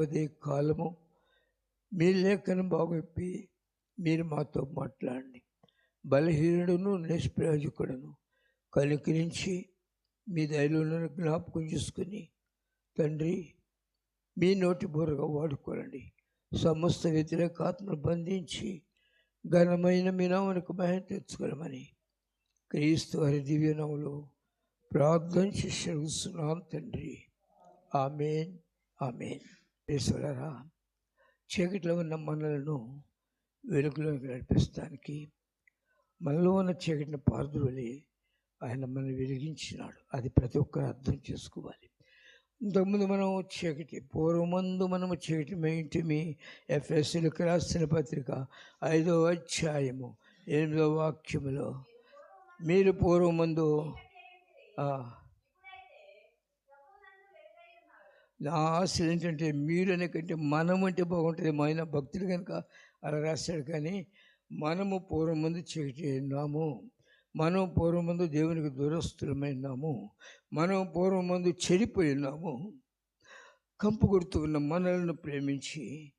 ఉదయ కాలము. మీ లేఖను బాగొప్పి మీరు మాతో మాట్లాడండి. బలహీనుడును నిష్ప్రయోజకుడును కనుకరించి మీ దయలో జ్ఞాపకం చేసుకుని తండ్రి మీ నోటి బోరగా వాడుకోనండి సమస్త వ్యతిరేకాత్మను బంధించి ఘనమైన మీ నామనికి మహిమ తెచ్చుకోమని క్రీస్తు హరి దివ్యనములో ప్రార్థన చేసి తండ్రి. ఆమెన్. ఆమెన్. ఈశ్వరరా చీకటిలో ఉన్న మనలను వెలుగులోకి నడిపిస్తానికి మనలో ఉన్న చీకటిని పారదువలి ఆయన మనల్ని వెలిగించినాడు. అది ప్రతి ఒక్కరు అర్థం చేసుకోవాలి. ఇంతకుముందు మనం చీకటి పూర్వమందు మనము చీకటి మేంటిమి ఎఫ్ఎస్సీలకు రాసిన పత్రిక ఐదో అధ్యాయము ఎనిమిదో వాక్యములో మీరు పూర్వమందు లాస్ట్ నా ఏంటంటే మీరు కంటే మనము అంటే బాగుంటుంది. మా ఆయన భక్తులు కనుక అలా రాశాడు కానీ మనము పూర్వం ముందు చీకటి ఉన్నాము మనం పూర్వం ముందు దేవునికి దూరస్తులమైనాము మనం పూర్వం ముందు చెడిపోయి ఉన్నాము కంపు కొడుతూ ఉన్న మనలను ప్రేమించి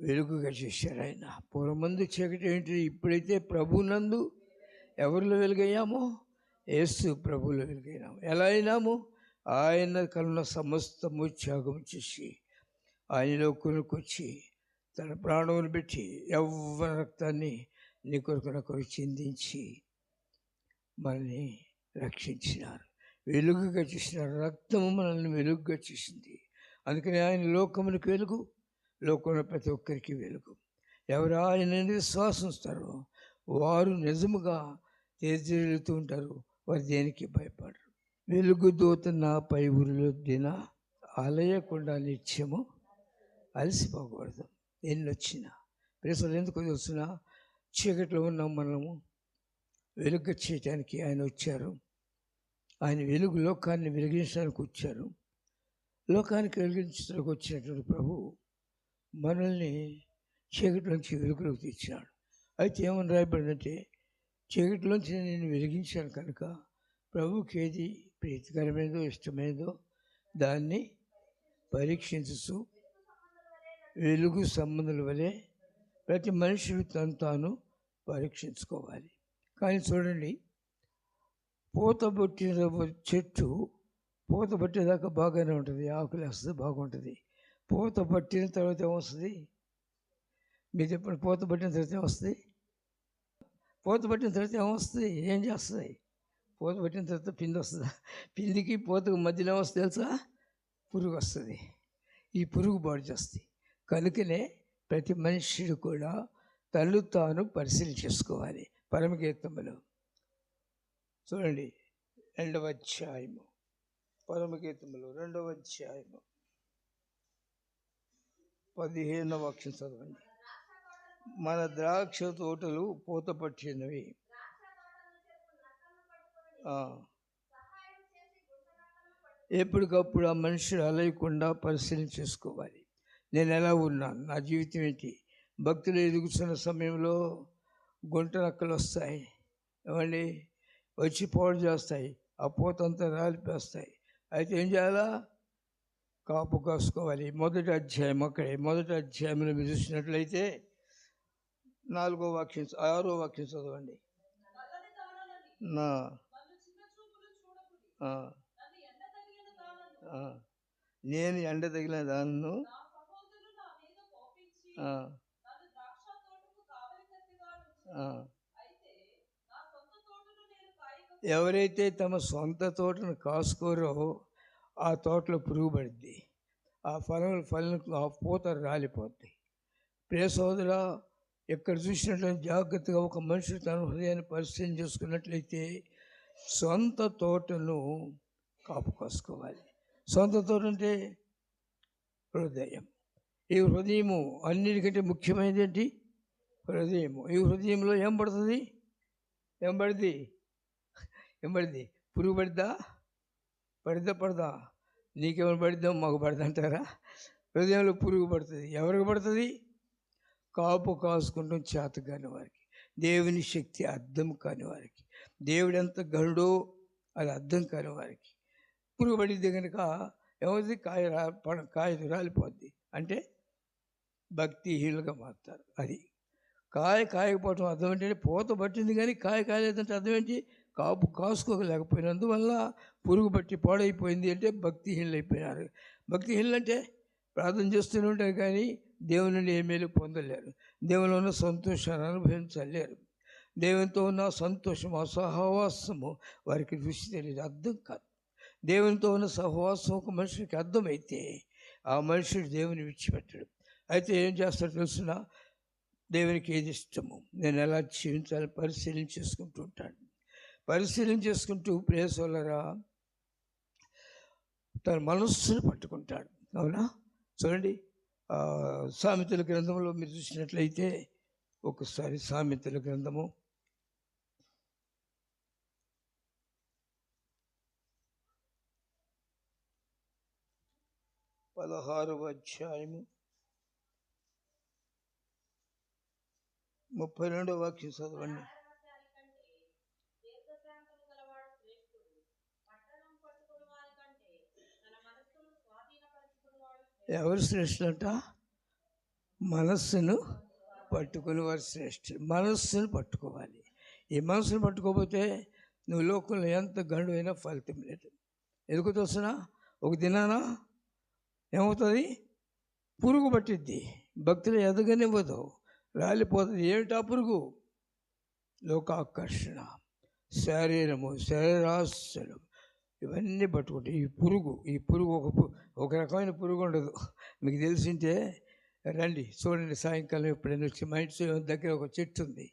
వెలుగుగా చేశారు ఆయన. పూర్వం ముందు చీకటి ఏంటి? ఇప్పుడైతే ప్రభునందు ఎవరిలో వెలుగయ్యామో? ఏసు ప్రభువులో వెలుగైనాము ఎలా అయినాము? ఆయన కన్న సమస్తము త్యాగం చేసి ఆయనలో కొనుకొచ్చి తన ప్రాణమును పెట్టి యవ్వన రక్తాన్ని నీ కొరకు నా కొరకు చిందించి మనల్ని రక్షించినారు. వెలుగుగా చేసినారు రక్తము మనల్ని వెలుగుగా చేసింది. అందుకని ఆయన లోకమునికి వెలుగు లోకంలో ప్రతి ఒక్కరికి వెలుగు. ఎవరు ఆయన విశ్వాసంస్తారో వారు నిజముగా తేజెలుతూ ఉంటారు. వారు దేనికి భయపడరు. వెలుగు దూత నాపై ఊరిలో దిన అలయకుండా నిత్యము అలసిపోకూడదు. ఎన్ని వచ్చినా ప్రజలు ఎందుకు వచ్చినా చీకట్లో ఉన్నాం మనము. వెలుగు చేయటానికి ఆయన వచ్చారు. ఆయన వెలుగు లోకాన్ని వెలిగించడానికి వచ్చారు. లోకానికి వెలిగించడానికి వచ్చినటువంటి ప్రభు మనల్ని చీకటిలోంచి వెలుగులోకి తెచ్చినాడు. అయితే ఏమని రాయబడిందంటే చీకటిలోంచి నేను వెలిగించాను కనుక ప్రభుకి ఏది ప్రీతికరమేదో ఇష్టమేదో దాన్ని పరీక్షించు వెలుగు సంబంధుల వలె ప్రతి మనుషుడు తను తాను పరీక్షించుకోవాలి. కానీ చూడండి పూత పట్టిన చెట్టు పూత పట్టేదాకా బాగానే ఉంటుంది ఆకులు వస్తుంది బాగుంటుంది. పూత పట్టిన తర్వాత ఏమొస్తుంది? మీరు చెప్పండి పూత పట్టిన తర్వాత ఏమొస్తుంది? పూత పట్టిన తర్వాత ఏమొస్తుంది? ఏం చేస్తుంది? పూత పట్టిన తర్వాత పిండి వస్తుంది? పిండికి పూతకు మధ్యలో వస్తుంది తెలుసా? పురుగు వస్తుంది. ఈ పురుగు బాడు చేస్తుంది. కనుకనే ప్రతి మనుష్యుడు కూడా తల్లు తాను పరిశీలన చేసుకోవాలి. పరమగీతములు. చూడండి. రెండవ అధ్యాయము. పరమగీతములు రెండవ అధ్యాయము. పదిహేనవ వాక్యం చదవండి. మన ద్రాక్ష తోటలు పూత పట్టినవి ఎప్పటికప్పుడు ఆ మనుషులు అలయకుండా పరిశీలన చేసుకోవాలి. నేను ఎలా ఉన్నాను? నా జీవితం ఏంటి? భక్తులు ఎదుగుతున్న సమయంలో గుంట నక్కలు వస్తాయి. ఏమండి? వచ్చి పోడు చేస్తాయి. ఆ పూతంతా రాలిపేస్తాయి. అయితే ఏం చేయాలా? కాపు కాసుకోవాలి. మొదటి అధ్యాయం అక్కడే మొదటి అధ్యాయంలో మీరు చూసినట్లయితే నాలుగో వాక్యం ఆరో వాక్యం చదవండి. నా నేను ఎండ తగిలిన దాన్ని. ఎవరైతే తమ సొంత తోటను కాసుకోరో ఆ తోటలో పురుగు పడుద్ది. ఆ ఫలం ఫలం ఆ పూత రాలిపోద్ది. ప్రియ సోదర ఎక్కడ చూసినట్లయితే జాగ్రత్తగా ఒక మనిషి తన హృదయాన్ని పరిశీలన చేసుకున్నట్లయితే సొంత తోటను కాపు కాసుకోవాలి. సొంత తోట అంటే హృదయం. ఈ హృదయము అన్నిటికంటే ముఖ్యమైనది ఏంటి హృదయము. ఈ హృదయంలో ఏం పడుతుంది? ఏం పడుతుంది ఏం పడింది పురుగు పడిద్దా? పడిద్దా పడదా? నీకేమైనా పడిద్దాం? మాకు పడదంటారా హృదయంలో పురుగు పడుతుంది. ఎవరికి పడుతుంది? కాపు కాసుకుంటాం చేత కాని వారికి. దేవుని శక్తి అర్థం కాని వారికి. దేవుడు ఎంత గరుడో అది అర్థం కాదు వారికి. పురుగు పడింది కనుక ఏమవుతుంది? కాయ రా కాయ రాలిపోద్ది అంటే భక్తిహీనులుగా మారుతారు అది. కాయ కాయకపోవటం అర్థం ఏంటంటే పూత పట్టింది కానీ కాయ కాయలేదంటే అర్థం ఏంటి? కాపు కాసుకోలేకపోయినందువల్ల పురుగు పట్టి పాడైపోయింది అంటే భక్తిహీనులు అయిపోయినారు భక్తిహీనులు అంటే ప్రార్థన చేస్తూనే ఉంటారు కానీ దేవుని నుండి ఏ మేలు పొందలేరు. దేవుని ఉన్న సంతోషాన్ని అనుభవించలేరు. దేవునితో ఉన్న సంతోషం ఆ సహవాసము వారికి రుచి తెలియదు అర్థం కాదు. దేవునితో ఉన్న సహవాసం ఒక మనిషికి అర్థమైతే ఆ మనుషుడు దేవుని విడిచిపెట్టడు. అయితే ఏం చేస్తాడో తెలుసిన? దేవునికి ఏది ఇష్టము? నేను ఎలా జీవించాలి? పరిశీలన చేసుకుంటూ ఉంటాను పరిశీలన చేసుకుంటూ ప్రేసోలరా తన మనస్సును పట్టుకుంటాడు. అవునా? చూడండి సామెతల గ్రంథంలో మీరు చూసినట్లయితే ఒకసారి సామెతల గ్రంథము పదహారవ అధ్యాయము ముప్పై రెండవ వాక్యం చదవండి. ఎవరు శ్రేష్ఠులంట? మనస్సును పట్టుకుని వారు శ్రేష్ఠులు. మనస్సును పట్టుకోవాలి. ఈ మనస్సును పట్టుకోకపోతే నువ్వు లోకంలో ఎంత గండు అయినా ఫలితం లేదు. ఎందుకు తెలుసిన? ఒక దినాన ఏమవుతుంది? పురుగు పట్టిద్ది. భక్తులు ఎదగనివ్వదు. రాలిపోతుంది. ఏమిటా పురుగు? లోకాకర్షణ. శరీరము శరీరాశలు. ఇవన్నీ పట్టుకుంటాయి ఈ పురుగు ఈ పురుగు ఒక ఒక రకమైన పురుగు ఉండదు. మీకు తెలిసింటే రండి చూడండి సాయంకాలం ఎప్పుడైనా వచ్చి మా ఇంటి దగ్గర ఒక చెట్టు ఉంది.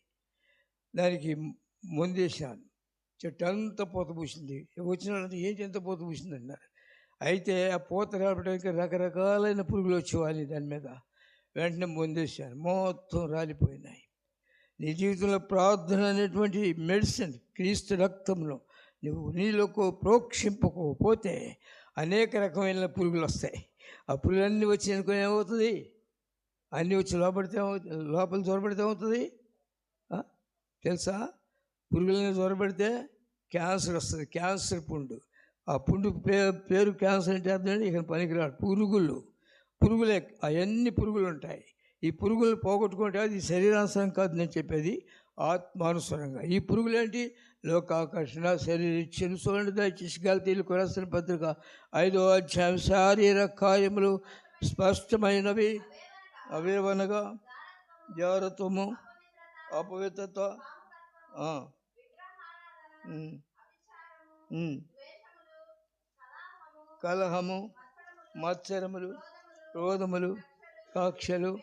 దానికి ముందేసాను చెట్టు అంతా పూత పూసింది. వచ్చిన వాళ్ళంతా ఏంటి ఎంత పూత పూసింది అన్నారు. అయితే ఆ పూత రావడానికి రకరకాలైన పురుగులు వచ్చేవాలి దాని మీద. వెంటనే ముందేసాను మొత్తం రాలిపోయినాయి. నీ జీవితంలో ప్రార్థన అనేటువంటి మెడిసిన్ క్రీస్తు రక్తంలో నువ్వు నీలోకి ప్రోక్షింపకపోతే అనేక రకమైన పురుగులు వస్తాయి. ఆ పురుగులన్నీ వచ్చి అనుకుని ఏమవుతుంది? అన్నీ వచ్చి లోపడితే లోపల జ్వరపడితే ఏమవుతుంది? తెలుసా? పురుగులని జ్వరపడితే క్యాన్సర్ వస్తుంది. క్యాన్సర్ పుండు. ఆ పుండు పే పేరు క్యాన్సర్ అంటే అర్థం ఇక పనికిరాడు. పురుగులు పురుగులే అవన్నీ పురుగులు ఉంటాయి. ఈ పురుగులు పోగొట్టుకుంటే అది శరీరానుసరం కాదు నేను చెప్పేది ఆత్మానుసరంగా. ఈ పురుగులేంటి? లోకాకర్షణ శరీర చిన్న చూడండి దయచేసి గల్తీలు కొరసిన పత్రిక ఐదో అధ్యాయం శారీరక కార్యములు స్పష్టమైనవి. అవేవనగా? జాగ్రత్తము అపవిత్రత ఆ. కలహము మత్సరములు క్రోధములు కక్షలు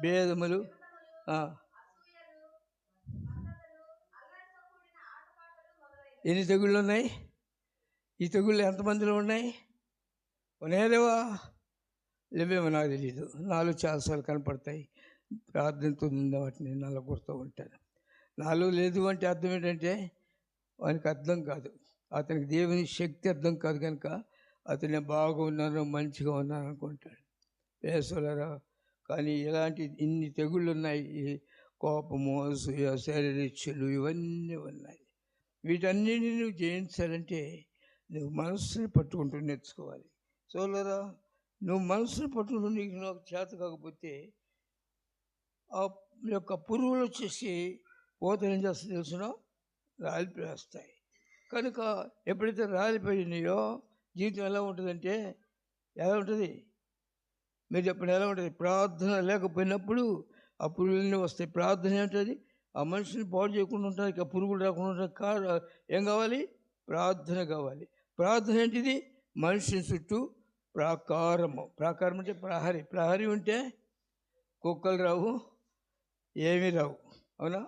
భేదములు ఎన్ని తెగుళ్ళు ఉన్నాయి? ఈ తెగుళ్ళు ఎంతమందిలో ఉన్నాయి? ఉన్నాయలేవా లేవేమో నాకు తెలియదు నాలుగు చాలాసార్లు కనపడతాయి. ప్రార్థనతో నిన్న వాటిని నల్లగొడుతూ ఉంటాను నాలో లేదు అంటే అర్థం ఏంటంటే వానికి అర్థం కాదు. అతనికి దేవుని శక్తి అర్థం కాదు కనుక అతను బాగున్నారు మంచిగా ఉన్నాను అనుకుంటాడు. వేసులరా కానీ ఇలాంటి ఇన్ని తెగుళ్ళు ఉన్నాయి కోపము అసూయ శరీరిచ్చులు ఇవన్నీ ఉన్నాయి. వీటన్నిటిని నువ్వు జయించాలంటే నువ్వు మనస్సుని పట్టుకుంటూ నేర్చుకోవాలి. సోలరా నువ్వు మనసుని పట్టుకుంటూ నీకు నాకు చేత కాకపోతే ఆ యొక్క పురుగులు వచ్చేసి పోతలు ఏం చేస్తాయి తెలుసునో? రాలిపేస్తాయి కనుక ఎప్పుడైతే రాలిపోయినాయో జీవితం ఎలా ఉంటుందంటే ఎలా ఉంటుంది? మీరు చెప్పండి ఎలా ఉంటుంది? ప్రార్థన లేకపోయినప్పుడు ఆ పురుగులన్నీ వస్తాయి. ప్రార్థన ఏంటది ఆ మనిషిని పాడు చేయకుండా ఉంటుంది ఆ పురుగులు రాకుండా ఉండడానికి కా- ఏం కావాలి? ప్రార్థన కావాలి. ప్రార్థన ఏంటిది? మనిషిని చుట్టూ ప్రాకారము. ప్రాకారం అంటే ప్రహరీ. ప్రహరీ ఉంటే కుక్కలు రావు ఏమీ రావు. అవునా?